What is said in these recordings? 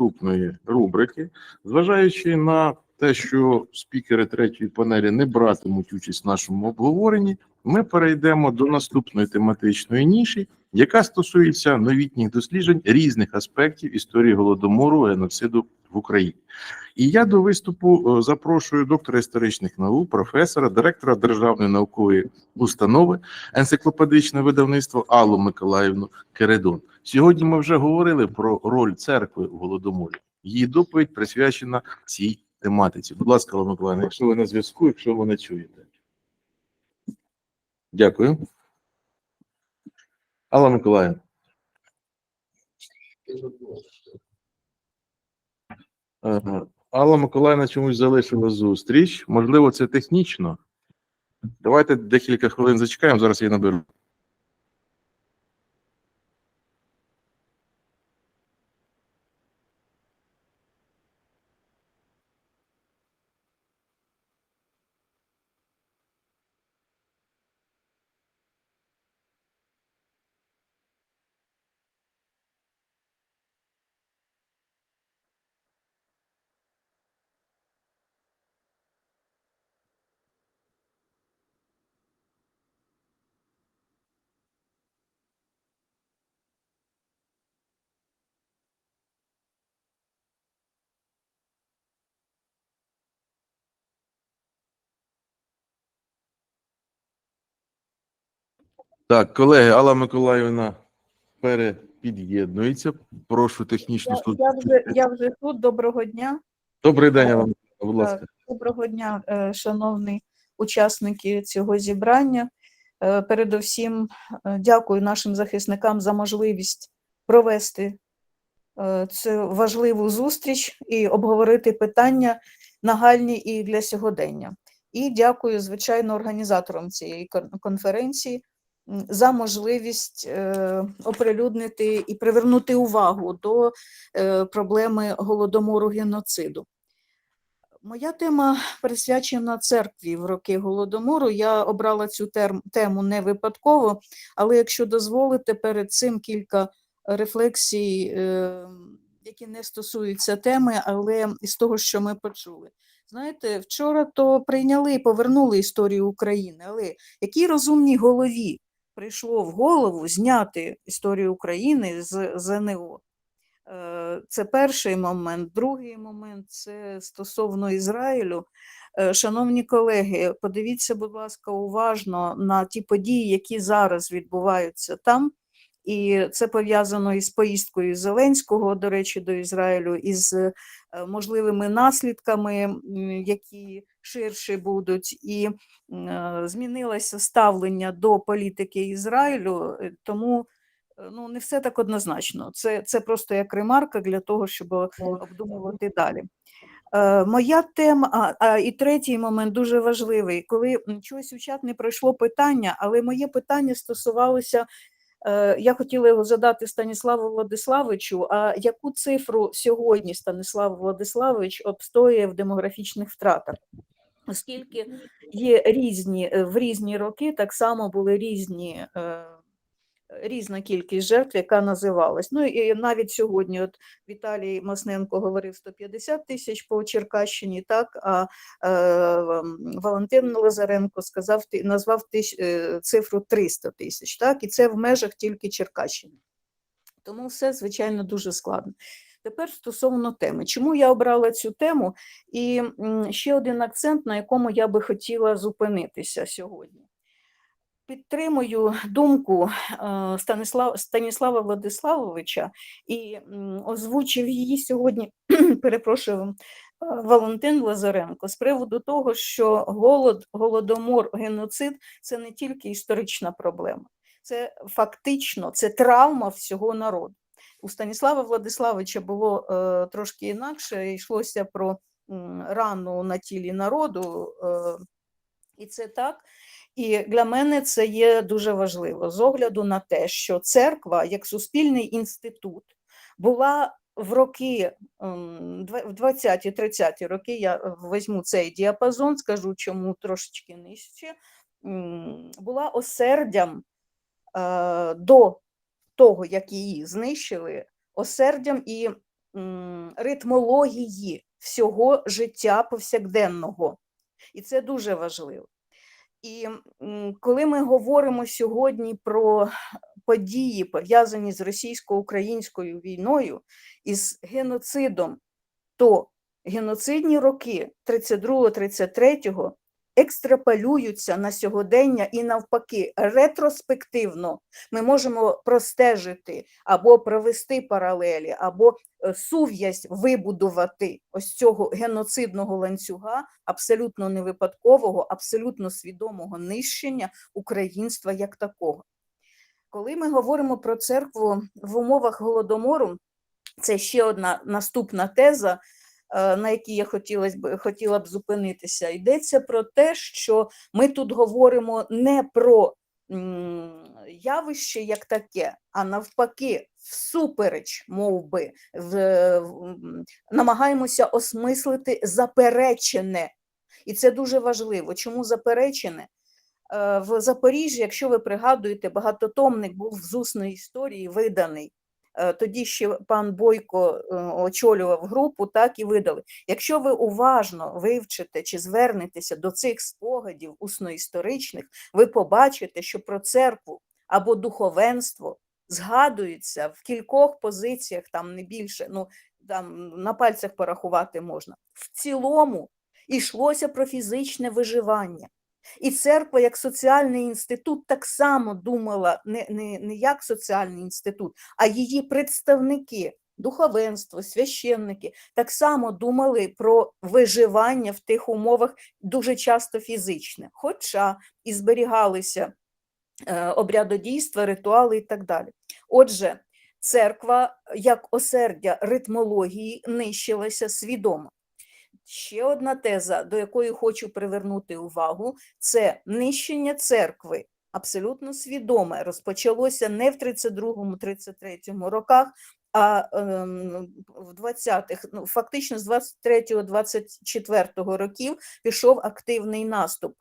наступної рубрики, зважаючи на те, що спікери третьої панелі не братимуть участь в нашому обговоренні, ми перейдемо до наступної тематичної ніші, яка стосується новітніх досліджень різних аспектів історії голодомору геноциду в Україні. І я до виступу е, запрошую доктора історичних наук, професора, директора Державної наукової установи, енциклопедичне видавництво Аллу Миколаївну Кередон. Сьогодні ми вже говорили про роль церкви в голодоморі. Її доповідь присвячена цій тематиці. Будь ласка, Алла Миколаївна, якщо ви на зв'язку, якщо ви не чуєте. Дякую. Алла Миколаївна. Алла Миколаївна чомусь залишила зустріч. Можливо, це технічно. Давайте декілька хвилин зачекаємо, зараз я наберу. Так, колеги, Алла Миколаївна перепід'єднується. Прошу технічну Я, службу. я, вже, я вже тут. Доброго дня. Добрий день, Алла Миколаївна, будь ласка. Доброго дня, е, шановні учасники цього зібрання. Е, Передусім, е, дякую нашим захисникам за можливість провести цю важливу зустріч і обговорити питання нагальні і для сьогодення. І дякую, звичайно, організаторам цієї кон- конференції за можливість е, оприлюднити і привернути увагу до е, проблеми голодомору геноциду. Моя тема присвячена церкві в роки голодомору. Я обрала цю тему не випадково, але якщо дозволите, перед цим кілька рефлексій, е, які не стосуються теми, але із того, що ми почули. Знаєте, вчора то прийняли і повернули історію України, але якій розумній голові прийшло в голову зняти історію України з ЗНО? Е, Це перший момент. Другий момент це стосовно Ізраїлю. Е, Шановні колеги, подивіться, будь ласка, уважно на ті події, які зараз відбуваються там. І це пов'язано із поїздкою Зеленського, до речі, до Ізраїлю, із е, можливими наслідками, які ширше будуть, і е, змінилося ставлення до політики Ізраїлю, е, тому ну, не все так однозначно. Це, це просто як ремарка для того, щоб обдумувати далі. Моя тема, а, а і третій момент дуже важливий, коли чогось у чат не пройшло питання, але моє питання стосувалося. Е, Я хотіла його задати Станіславу Владиславовичу. А яку цифру сьогодні Станіслав Владиславович обстоює в демографічних втратах? Оскільки є різні е, в різні роки, так само були різні. Різна кількість жертв, яка називалась. Ну і навіть сьогодні, от Віталій Масненко говорив 150 тисяч по Черкащині, так а е, Валентин Лазаренко сказав назвав тиш, е, цифру 300 тисяч, так, і це в межах тільки Черкащини. Тому все, звичайно, дуже складно. Тепер стосовно теми. Чому я обрала цю тему? І ще один акцент, на якому я би хотіла зупинитися сьогодні. Підтримую думку е, Станіслава, Владиславовича і озвучив її сьогодні, перепрошую, е, Валентин Лазаренко з приводу того, що голод, голодомор, геноцид це не тільки історична проблема, це фактично це травма всього народу. У Станіслава Владиславовича було е, трошки інакше, йшлося про рану на тілі народу, е, і це так. І для мене це є дуже важливо з огляду на те, що церква як суспільний інститут була в роки ем, в 20-30 роки. Я візьму цей діапазон, скажу чому трошечки нижче. Була осердям е, до того, як її знищили, осердям і ритмології всього життя повсякденного. І це дуже важливо. І коли ми говоримо сьогодні про події, пов'язані з російсько-українською війною і з геноцидом, то геноцидні роки 32-33 екстраполюються на сьогодення і навпаки, ретроспективно ми можемо простежити або провести паралелі, або е, сув'язь вибудувати ось цього геноцидного ланцюга, абсолютно невипадкового, абсолютно свідомого нищення українства як такого. Коли ми говоримо про церкву в умовах голодомору, це ще одна наступна теза, на якій я хотілось б, хотіла б зупинитися. Йдеться про те, що ми тут говоримо не про явище як таке, а навпаки, всупереч, мов би, в- намагаємося осмислити заперечене. І це дуже важливо. Чому заперечене? Е, В Запоріжжі, якщо ви пригадуєте, багатотомник був з усної історії виданий. Е, Тоді ще пан Бойко е, очолював групу, так і видали. Якщо ви уважно вивчите чи звернетеся до цих спогадів усноісторичних, ви побачите, що про церкву або духовенство згадується в кількох позиціях, там не більше, ну там на пальцях порахувати можна. В цілому йшлося про фізичне виживання. І церква як соціальний інститут так само думала не, не, не як соціальний інститут, а її представники, духовенство, священники, так само думали про виживання в тих умовах дуже часто фізичне, хоча і зберігалися е, обрядодійства, ритуали і так далі. Отже, церква як осердя ритмології нищилася свідомо. Ще одна теза, до якої хочу привернути увагу, це нищення церкви. Абсолютно свідоме розпочалося не в 32-33 роках, а ем, в 20-х, ну, фактично з 23-24 років пішов активний наступ.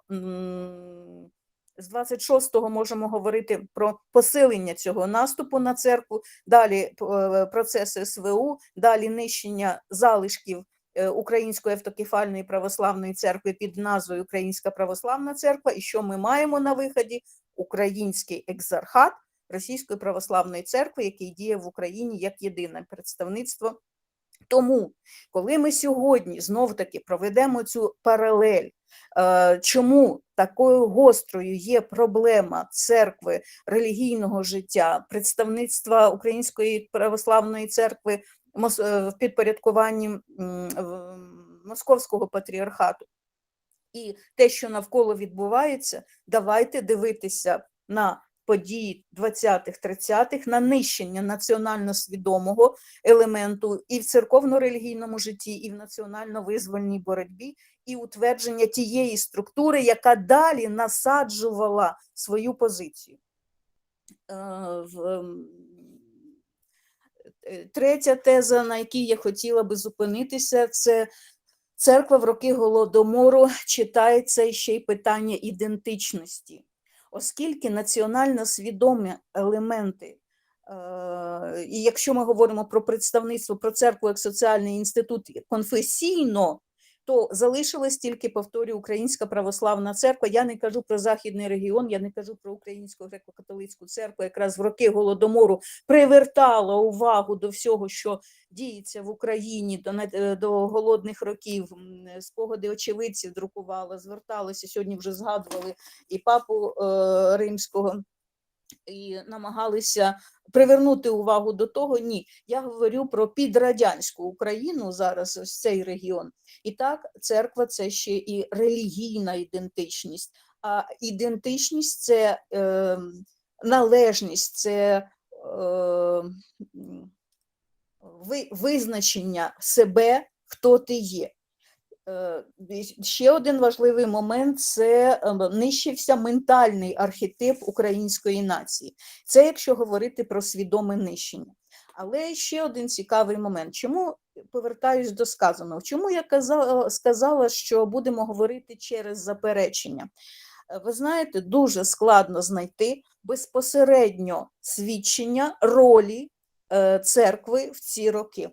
З 26-го можемо говорити про посилення цього наступу на церкву, далі е, процес СВУ, далі нищення залишків Української автокефальної православної церкви під назвою Українська православна церква. І що ми маємо на виході? Український екзархат Російської православної церкви, який діє в Україні як єдине представництво. Тому, коли ми сьогодні знов таки проведемо цю паралель, е, чому такою гострою є проблема церкви релігійного життя, представництва Української православної церкви е, в підпорядкуванні Московського патріархату, і те, що навколо відбувається, давайте дивитися на події 20-х-30-х, на нищення національно свідомого елементу і в церковно-релігійному житті, і в національно-визвольній боротьбі, і утвердження тієї структури, яка далі насаджувала свою позицію. Е, Третя теза, на якій я хотіла би зупинитися, це церква в роки голодомору читається ще й питання ідентичності, оскільки національно свідомі елементи. е, І якщо ми говоримо про представництво про церкву як соціальний інститут конфесійно, то залишилась тільки, повторюю, Українська православна церква. Я не кажу про західний регіон, я не кажу про Українську греко-католицьку церкву, якраз в роки голодомору привертала увагу до всього, що діється в Україні до, е, до голодних років. Спогади очевидців друкувала, зверталися сьогодні. Вже згадували і папу е, римського. І намагалися привернути увагу до того. Ні, я говорю про підрадянську Україну зараз, ось цей регіон. І так, церква це ще і релігійна ідентичність. А ідентичність це е, належність, це е, визначення себе, хто ти є. Е, Ще один важливий момент це е, нищився ментальний архетип української нації. Це якщо говорити про свідоме нищення. Але ще один цікавий момент. Чому повертаюсь до сказаного? Чому я казала, сказала, що будемо говорити через заперечення? Е, Ви знаєте, дуже складно знайти безпосередньо свідчення ролі е, церкви в ці роки.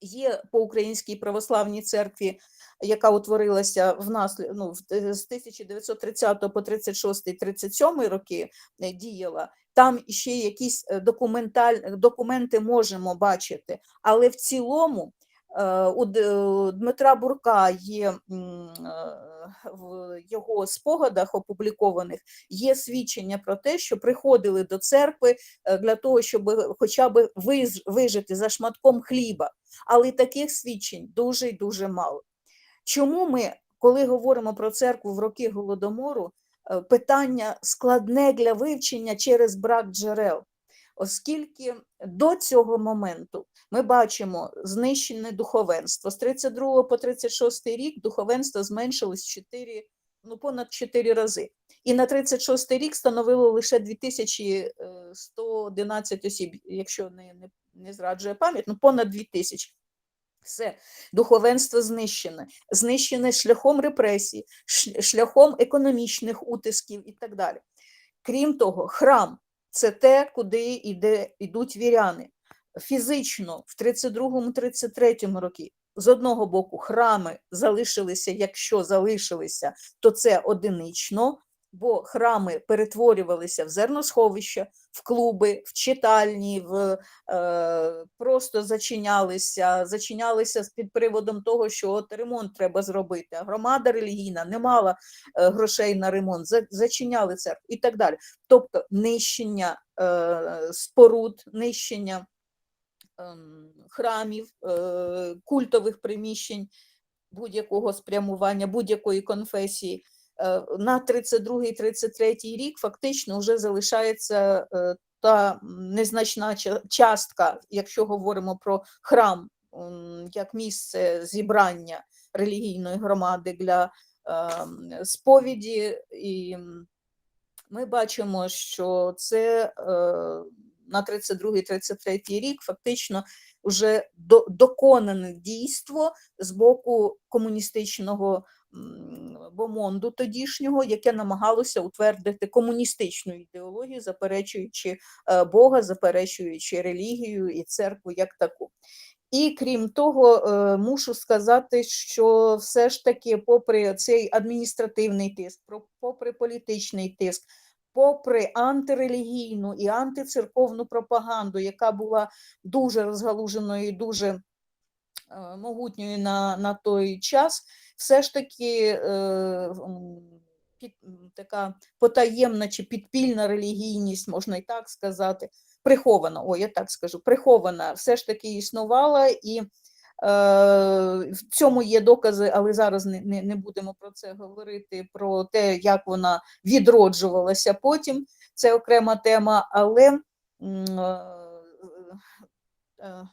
Є по Українській православній церкві, яка утворилася в нас ну, е, з 1930 по 36 37 роки е, діяла. Там ще якісь е, документаль... документи можемо бачити, але в цілому у Дмитра Бурка є в його спогадах опублікованих є свідчення про те, що приходили до церкви для того, щоб хоча б вижити за шматком хліба. Але таких свідчень дуже й дуже мало. Чому ми, коли говоримо про церкву в роки голодомору, е, питання складне для вивчення через брак джерел? Оскільки до цього моменту ми бачимо знищене духовенство. З 32 по 36 рік духовенство зменшилось 4, ну, понад 4 рази. І на 36 рік становило лише 2111 осіб, якщо не, не, не зраджує пам'ять, ну понад 2000. Все, духовенство знищене, знищене шляхом репресій, шляхом економічних утисків і так далі. Крім того, храм це те, куди йде, йдуть віряни. Фізично в 32-33 роки з одного боку храми залишилися, якщо залишилися, то це одинично, бо храми перетворювалися в зерносховища, в клуби, в читальні, в, е, просто зачинялися, зачинялися під приводом того, що от ремонт треба зробити. Громада релігійна не мала е, грошей на ремонт, за- зачиняли церкву і так далі. Тобто нищення е, споруд, нищення ем, храмів, е, культових приміщень будь-якого спрямування, будь-якої конфесії. Е, На 32-33 рік фактично вже залишається е, та незначна частка, якщо говоримо про храм як місце зібрання релігійної громади для ем, сповіді. І ми бачимо, що це е, на 32-33 рік фактично вже доконане дійство з боку комуністичного бомонду тодішнього, яке намагалося утвердити комуністичну ідеологію, заперечуючи е, Бога, заперечуючи релігію і церкву як таку. І крім того, е, мушу сказати, що все ж таки, попри цей адміністративний тиск, попри політичний тиск, попри антирелігійну і антицерковну пропаганду, яка була дуже розгалуженою і дуже могутньою на, на той час, все ж таки е, під, така потаємна чи підпільна релігійність, можна і так сказати, прихована, о, я так скажу, прихована, все ж таки існувала і е, в цьому є докази, але зараз не, не, не будемо про це говорити, про те, як вона відроджувалася потім. Це окрема тема, але е, е,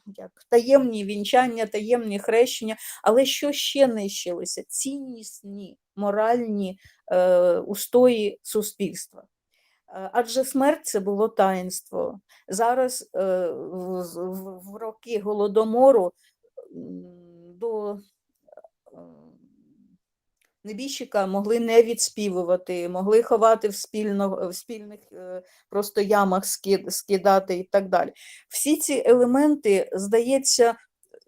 як, таємні вінчання, таємні хрещення. Але що ще нищилося? Ціннісні моральні е, устої суспільства. Е, Адже смерть це було таїнство. Зараз е, в, в, в роки голодомору до е, небіжчика могли не відспівувати, могли ховати в, спільно, в спільних е, просто ямах скидати і так далі. Всі ці елементи, здається,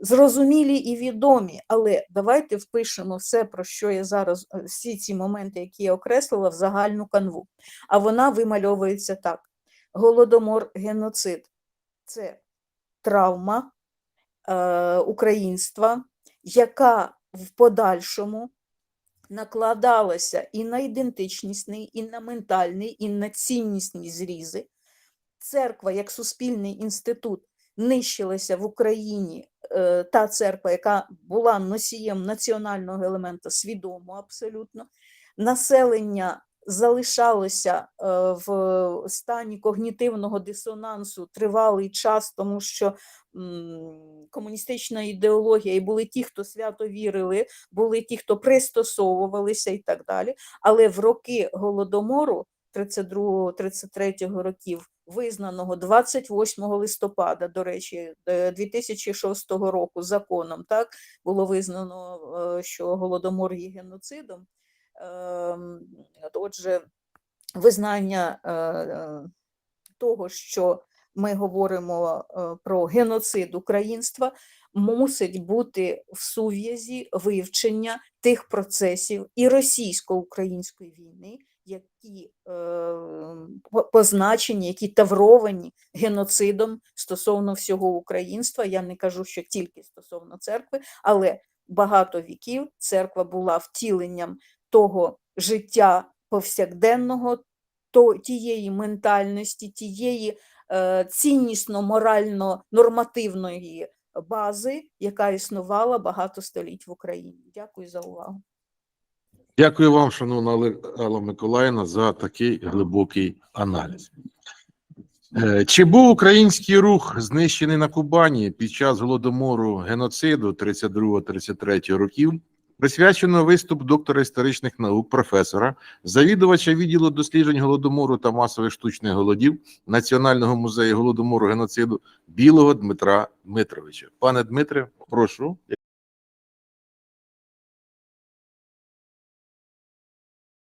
зрозумілі і відомі, але давайте впишемо все, про що я зараз, е, всі ці моменти, які я окреслила, в загальну канву. А вона вимальовується так: голодомор, геноцид це травма е, українства, яка в подальшому накладалася і на ідентичнісний, і на ментальний, і на ціннісні зрізи. Церква як суспільний інститут нищилася в Україні е, та церква, яка була носієм національного елемента, свідомо абсолютно. Населення залишалося е, в стані когнітивного дисонансу тривалий час, тому що комуністична ідеологія, і були ті, хто свято вірили, були ті, хто пристосовувалися і так далі. Але в роки голодомору 32-33 років, визнаного 28 листопада, до речі, е, 2006 року законом, так було визнано, е, що голодомор є геноцидом. Ем, от Отже, визнання е, е, того, що ми говоримо е, про геноцид українства, мусить бути в сув'язі вивчення тих процесів і російсько-української війни, які е, позначені, які тавровані геноцидом стосовно всього українства. Я не кажу, що тільки стосовно церкви, але багато віків церква була втіленням того життя повсякденного, то, тієї ментальності, тієї е, ціннісно-морально-нормативної бази, яка існувала багато століть в Україні. Дякую за увагу. Дякую вам, шановна Алла- Миколаївна, за такий глибокий аналіз. Е, Чи був український рух знищений на Кубані під час голодомору геноциду 32-33 років? Присвячено виступ доктора історичних наук, професора, завідувача відділу досліджень голодомору та масових штучних голодів Національного музею голодомору геноциду Білого Дмитра Дмитровича. Пане Дмитре, прошу.